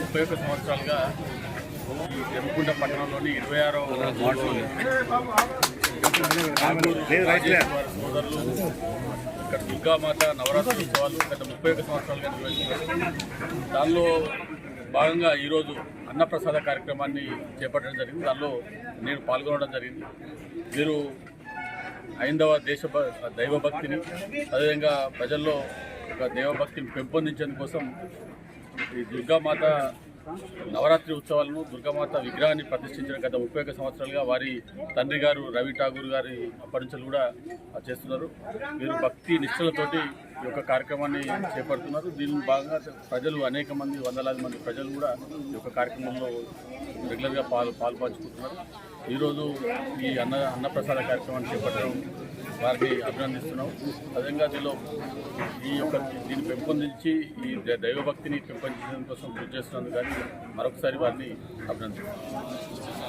ముప్పై ఒక్క సంవత్సరాలుగా ఈ పట్టణంలోని ఇరవై ఆరో వార్డులో వారి సోదరులు ఇక్కడ దుర్గామాత నవరాత్రి ఉత్సవాలు గత ముప్పై ఒక్క సంవత్సరాలుగా నిర్వహిస్తున్నారు. దానిలో భాగంగా ఈరోజు అన్నప్రసాద కార్యక్రమాన్ని చేపట్టడం జరిగింది. దానిలో నేను పాల్గొనడం జరిగింది. మీరు ఐందవ దేశ దైవభక్తిని అదేవిధంగా ప్రజల్లో ఒక దేవభక్తిని పెంపొందించేందుకోసం ఈ దుర్గామాత నవరాత్రి ఉత్సవాలను దుర్గామాత విగ్రహాన్ని ప్రతిష్ఠించిన గత ముప్పై ఒక్క సంవత్సరాలుగా వారి తండ్రి గారు రవి ఠాగూర్ గారి నుంచి కూడా చేస్తున్నారు. వీరు భక్తి నిష్ఠలతోటి ఈ యొక్క కార్యక్రమాన్ని చేపడుతున్నారు. దీనిలో భాగంగా ప్రజలు అనేక మంది వందలాది మంది ప్రజలు కూడా ఈ యొక్క కార్యక్రమంలో రెగ్యులర్గా పాలు పాల్పంచుకుంటున్నారు ఈరోజు ఈ అన్న అన్నప్రసాద కార్యక్రమాన్ని చేపట్టడం వారిని అభినందిస్తున్నాం. అదేవిధంగా దీనిలో ఈ యొక్క దీన్ని పెంపొందించి ఈ దైవభక్తిని పెంపొందించడం కోసం కృషి చేస్తున్నందుకు కానీ మరొకసారి వారిని అభినందిస్తున్నాం.